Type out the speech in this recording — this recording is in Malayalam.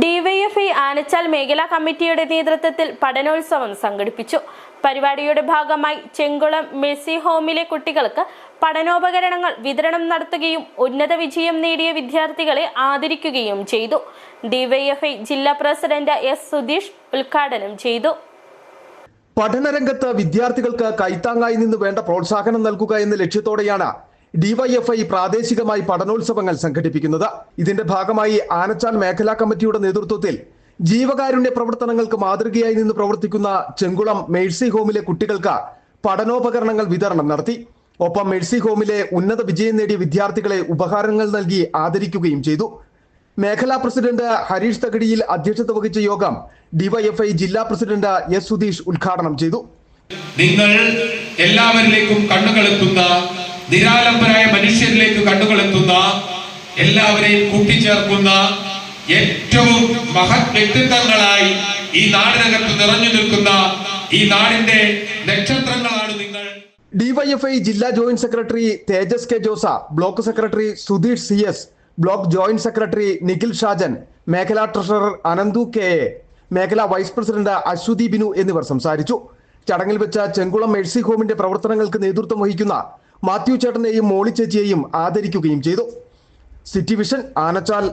ഡിവൈഎഫ്ഐ ആനച്ചാൽ മേഖലാ കമ്മിറ്റിയുടെ നേതൃത്വത്തിൽ പഠനോത്സവം സംഘടിപ്പിച്ചു. പരിപാടിയുടെ ഭാഗമായി ചെങ്കുളം മെസ്സി ഹോമിലെ കുട്ടികൾക്ക് പഠനോപകരണങ്ങൾ വിതരണം നടത്തുകയും ഉന്നത വിജയം നേടിയ വിദ്യാർത്ഥികളെ ആദരിക്കുകയും ചെയ്തു. ഡിവൈഎഫ്ഐ ജില്ലാ പ്രസിഡന്റ് എസ് സുധീഷ് ഉദ്ഘാടനം ചെയ്തു. പഠനരംഗത്ത് വിദ്യാർത്ഥികൾക്ക് കൈത്താങ്ങായി നിന്ന് വേണ്ട പ്രോത്സാഹനം നൽകുക എന്ന ലക്ഷ്യത്തോടെയാണ് ഡിവൈഎഫ്ഐ പ്രാദേശികമായി പഠനോത്സവങ്ങൾ സംഘടിപ്പിക്കുന്നത്. ഇതിന്റെ ഭാഗമായി ആനച്ചാൽ മേഖലാ കമ്മിറ്റിയുടെ നേതൃത്വത്തിൽ ജീവകാരുണ്യ പ്രവർത്തനങ്ങൾക്ക് മാതൃകയായി നിന്ന് പ്രവർത്തിക്കുന്ന ചെങ്കുളം മേഴ്സി ഹോമിലെ കുട്ടികൾക്ക് പഠനോപകരണങ്ങൾ വിതരണം നടത്തി. ഒപ്പം മേഴ്സി ഹോമിലെ ഉന്നത വിജയം നേടിയ വിദ്യാർത്ഥികളെ ഉപഹാരങ്ങൾ നൽകി ആദരിക്കുകയും ചെയ്തു. മേഖലാ പ്രസിഡന്റ് ഹരീഷ് തകടിയിൽ അധ്യക്ഷത വഹിച്ച യോഗം ഡിവൈഎഫ്ഐ ജില്ലാ പ്രസിഡന്റ് എസ് സുധീഷ് ഉദ്ഘാടനം ചെയ്തു. നിങ്ങൾ എല്ലാവരിലേക്കും എല്ലാവരെയും കൂട്ടിച്ചേർക്കുന്ന ഏറ്റവും മഹത് വ്യക്തിത്വങ്ങളായി ഈ നാടിനകത്ത് നിറഞ്ഞു നിൽക്കുന്ന ഈ നാടിന്റെ നക്ഷത്രങ്ങളാണ് നിങ്ങൾ. ഡിവൈഎഫ്ഐ ജില്ലാ joint secretary Tejas K Jose block secretary Sudheesh C S block joint secretary Nikhil Shajan മേഖലാ ട്രഷറർ അനന്തു കെ എ മേഖലാ വൈസ് പ്രസിഡന്റ് അശ്വതി ബിനു എന്നിവർ സംസാരിച്ചു. ചടങ്ങിൽ വെച്ച ചെങ്കുളം മെഴ്സി ഹോമിന്റെ പ്രവർത്തനങ്ങൾക്ക് നേതൃത്വം വഹിക്കുന്ന മാത്യു ചേട്ടനെയും മോളി ചേച്ചിയെയും ആദരിക്കുകയും ചെയ്തു. City vision Anachal